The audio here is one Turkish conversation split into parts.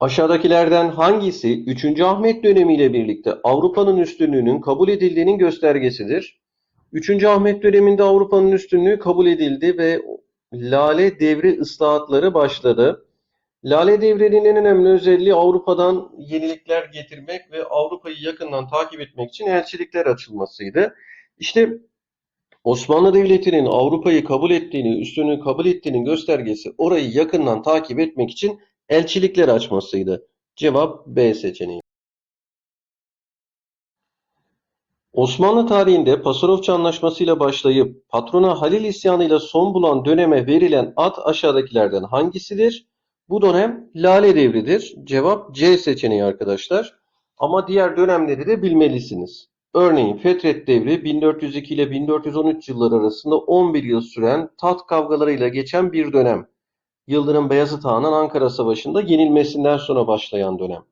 Aşağıdakilerden hangisi 3. Ahmet dönemiyle birlikte Avrupa'nın üstünlüğünün kabul edildiğinin göstergesidir? 3. Ahmet döneminde Avrupa'nın üstünlüğü kabul edildi ve Lale Devri ıslahatları başladı. Lale Devri'nin en önemli özelliği Avrupa'dan yenilikler getirmek ve Avrupa'yı yakından takip etmek için elçilikler açılmasıydı. İşte Osmanlı Devleti'nin Avrupa'yı kabul ettiğini, üstünlüğü kabul ettiğinin göstergesi orayı yakından takip etmek için elçilikler açmasıydı. Cevap B seçeneği. Osmanlı tarihinde Pasarofçu Anlaşması ile başlayıp patrona Halil isyanı ile son bulan döneme verilen ad aşağıdakilerden hangisidir? Bu dönem Lale Devri'dir. Cevap C seçeneği arkadaşlar. Ama diğer dönemleri de bilmelisiniz. Örneğin Fetret Devri 1402 ile 1413 yılları arasında 11 yıl süren taht kavgalarıyla geçen bir dönem. Yıldırım Beyazıt Han'ın Ankara Savaşı'nda yenilmesinden sonra başlayan dönem.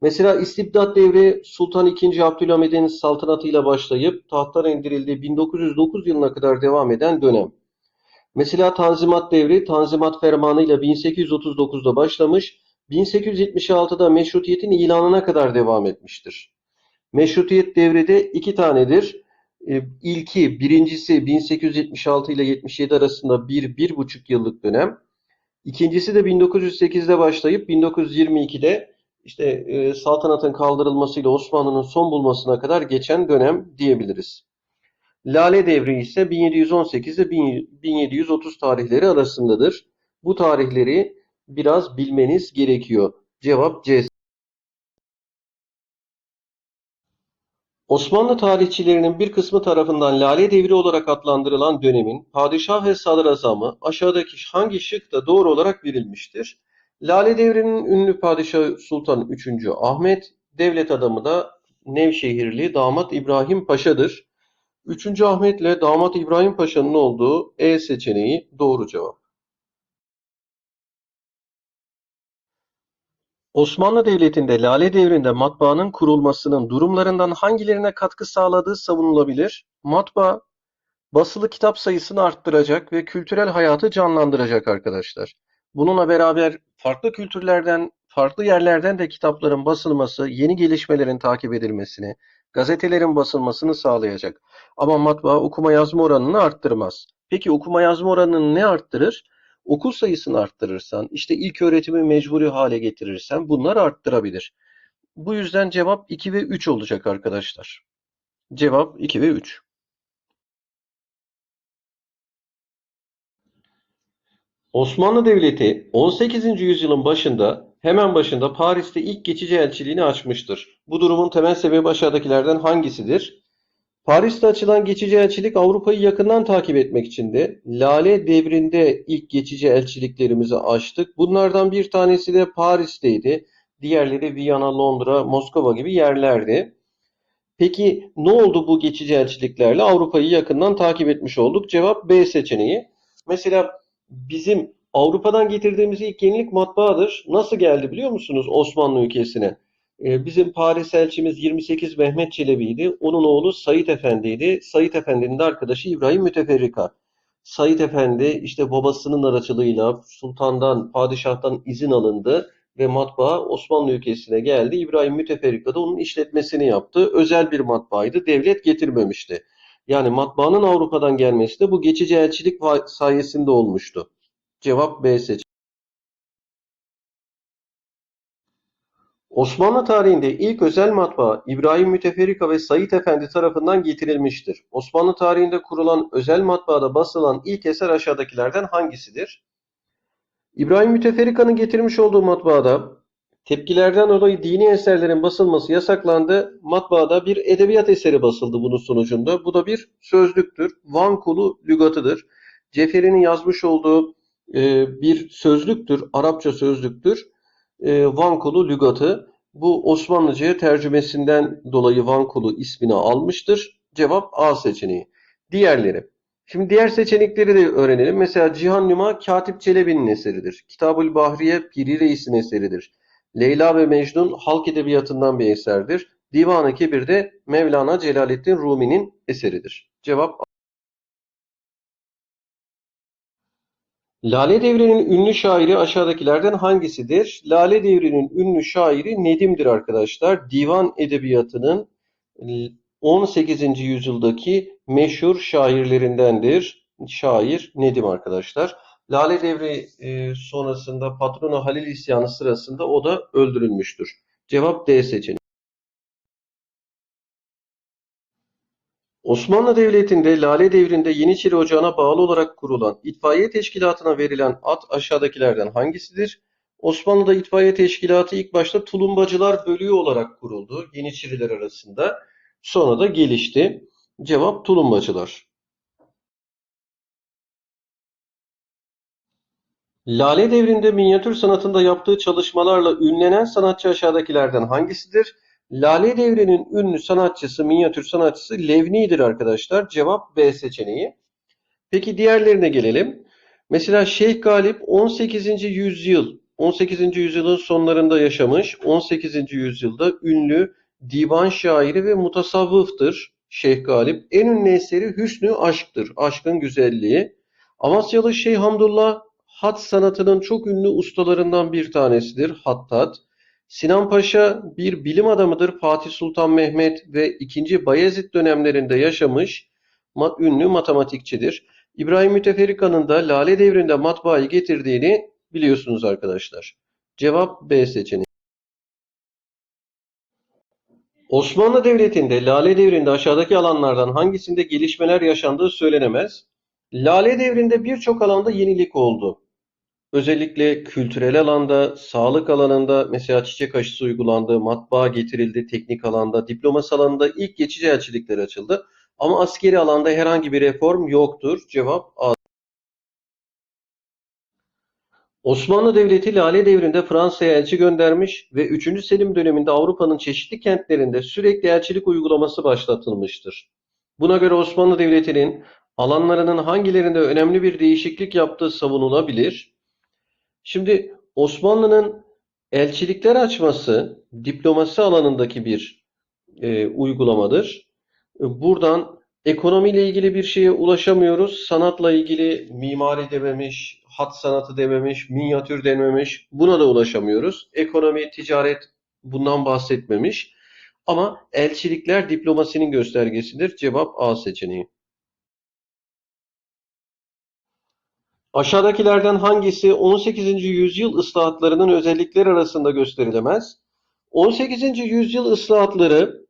Mesela İstibdat devri Sultan II. Abdülhamid'in saltanatıyla başlayıp tahttan indirildiği 1909 yılına kadar devam eden dönem. Mesela Tanzimat devri Tanzimat Fermanı ile 1839'da başlamış, 1876'da meşrutiyetin ilanına kadar devam etmiştir. Meşrutiyet devri de iki tanedir. Ee, İlki, birincisi 1876 ile 77 arasında bir, bir buçuk yıllık dönem. İkincisi de 1908'de başlayıp 1922'de işte e, saltanatın kaldırılmasıyla Osmanlı'nın son bulmasına kadar geçen dönem diyebiliriz. Lale devri ise 1718 ile 1730 tarihleri arasındadır. Bu tarihleri biraz bilmeniz gerekiyor. Cevap C. Osmanlı tarihçilerinin bir kısmı tarafından Lale Devri olarak adlandırılan dönemin padişah ve sadrazamı aşağıdaki hangi şıkta doğru olarak verilmiştir? Lale Devri'nin ünlü padişahı Sultan 3. Ahmet, devlet adamı da Nevşehirli damat İbrahim Paşa'dır. 3. Ahmet ile damat İbrahim Paşa'nın olduğu E seçeneği doğru cevap. Osmanlı Devleti'nde Lale Devri'nde matbaanın kurulmasının durumlarından hangilerine katkı sağladığı savunulabilir? Matbaa, basılı kitap sayısını arttıracak ve kültürel hayatı canlandıracak arkadaşlar. Bununla beraber farklı kültürlerden, farklı yerlerden de kitapların basılması, yeni gelişmelerin takip edilmesini, gazetelerin basılmasını sağlayacak. Ama matbaa okuma yazma oranını arttırmaz. Peki okuma yazma oranını ne arttırır? Okul sayısını arttırırsan, işte ilk öğretimi mecburi hale getirirsen bunlar arttırabilir. Bu yüzden cevap 2 ve 3 olacak arkadaşlar. Cevap 2 ve 3. Osmanlı Devleti 18. yüzyılın başında hemen başında Paris'te ilk geçici elçiliğini açmıştır. Bu durumun temel sebebi aşağıdakilerden hangisidir? Paris'te açılan geçici elçilik Avrupa'yı yakından takip etmek içindi. Lale devrinde ilk geçici elçiliklerimizi açtık. Bunlardan bir tanesi de Paris'teydi. Diğerleri Viyana, Londra, Moskova gibi yerlerdi. Peki ne oldu bu geçici elçiliklerle? Avrupa'yı yakından takip etmiş olduk. Cevap B seçeneği. Mesela bizim Avrupa'dan getirdiğimiz ilk yenilik matbaadır. Nasıl geldi biliyor musunuz Osmanlı ülkesine? Ee, bizim Paris elçimiz 28 Mehmet Çelebi'ydi. Onun oğlu Said Efendi'ydi. Said Efendi'nin de arkadaşı İbrahim Müteferrika. Said Efendi işte babasının aracılığıyla sultandan, padişahtan izin alındı ve matbaa Osmanlı ülkesine geldi. İbrahim Müteferrika da onun işletmesini yaptı. Özel bir matbaaydı. Devlet getirmemişti. Yani matbaanın Avrupa'dan gelmesi de bu geçici elçilik sayesinde olmuştu. Cevap B seçeneği. Osmanlı tarihinde ilk özel matbaa İbrahim Müteferrika ve Said Efendi tarafından getirilmiştir. Osmanlı tarihinde kurulan özel matbaada basılan ilk eser aşağıdakilerden hangisidir? İbrahim Müteferrika'nın getirmiş olduğu matbaada tepkilerden dolayı dini eserlerin basılması yasaklandı. Matbaada bir edebiyat eseri basıldı bunun sonucunda. Bu da bir sözlüktür. Van Kulu lügatıdır. Ceferi'nin yazmış olduğu e, bir sözlüktür. Arapça sözlüktür. E, Van Kulu lügatı. Bu Osmanlıca'ya tercümesinden dolayı Van Kulu ismini almıştır. Cevap A seçeneği. Diğerleri. Şimdi diğer seçenekleri de öğrenelim. Mesela Cihan Numa Katip Çelebi'nin eseridir. Kitabül Bahriye Piri Reis'in eseridir. Leyla ve Mecnun halk edebiyatından bir eserdir. Divan-ı Kebir de Mevlana Celaleddin Rumi'nin eseridir. Cevap Lale Devri'nin ünlü şairi aşağıdakilerden hangisidir? Lale Devri'nin ünlü şairi Nedim'dir arkadaşlar. Divan edebiyatının 18. yüzyıldaki meşhur şairlerindendir. Şair Nedim arkadaşlar. Lale Devri e, sonrasında patronu Halil isyanı sırasında o da öldürülmüştür. Cevap D seçeneği. Osmanlı Devleti'nde Lale Devri'nde Yeniçeri Ocağı'na bağlı olarak kurulan itfaiye teşkilatına verilen ad aşağıdakilerden hangisidir? Osmanlı'da itfaiye teşkilatı ilk başta tulumbacılar bölüğü olarak kuruldu Yeniçeriler arasında. Sonra da gelişti. Cevap tulumbacılar. Lale Devri'nde minyatür sanatında yaptığı çalışmalarla ünlenen sanatçı aşağıdakilerden hangisidir? Lale Devri'nin ünlü sanatçısı, minyatür sanatçısı Levni'dir arkadaşlar. Cevap B seçeneği. Peki diğerlerine gelelim. Mesela Şeyh Galip 18. yüzyıl, 18. yüzyılın sonlarında yaşamış, 18. yüzyılda ünlü divan şairi ve mutasavvıftır Şeyh Galip. En ünlü eseri Hüsnü Aşk'tır, aşkın güzelliği. Amasyalı Şeyh Hamdullah hat sanatının çok ünlü ustalarından bir tanesidir, hattat. Sinan Paşa bir bilim adamıdır. Fatih Sultan Mehmet ve II. Bayezid dönemlerinde yaşamış ünlü matematikçidir. İbrahim Müteferrika'nın da Lale Devri'nde matbaayı getirdiğini biliyorsunuz arkadaşlar. Cevap B seçeneği. Osmanlı Devleti'nde Lale Devri'nde aşağıdaki alanlardan hangisinde gelişmeler yaşandığı söylenemez. Lale Devri'nde birçok alanda yenilik oldu. Özellikle kültürel alanda, sağlık alanında mesela çiçek aşısı uygulandı, matbaa getirildi, teknik alanda, diplomasi alanında ilk geçici elçilikler açıldı. Ama askeri alanda herhangi bir reform yoktur. Cevap A. Osmanlı Devleti Lale Devri'nde Fransa'ya elçi göndermiş ve 3. Selim döneminde Avrupa'nın çeşitli kentlerinde sürekli elçilik uygulaması başlatılmıştır. Buna göre Osmanlı Devleti'nin alanlarının hangilerinde önemli bir değişiklik yaptığı savunulabilir. Şimdi Osmanlı'nın elçilikler açması diplomasi alanındaki bir e, uygulamadır. Buradan ekonomiyle ilgili bir şeye ulaşamıyoruz. Sanatla ilgili mimari dememiş, hat sanatı dememiş, minyatür dememiş. Buna da ulaşamıyoruz. Ekonomi, ticaret bundan bahsetmemiş. Ama elçilikler diplomasinin göstergesidir. Cevap A seçeneği. Aşağıdakilerden hangisi 18. yüzyıl ıslahatlarının özellikleri arasında gösterilemez? 18. yüzyıl ıslahatları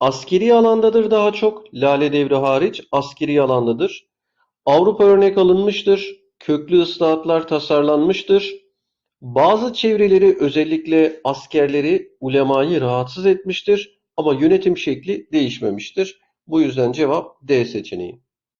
askeri alandadır daha çok. Lale devri hariç askeri alandadır. Avrupa örnek alınmıştır. Köklü ıslahatlar tasarlanmıştır. Bazı çevreleri özellikle askerleri, ulemayı rahatsız etmiştir ama yönetim şekli değişmemiştir. Bu yüzden cevap D seçeneği.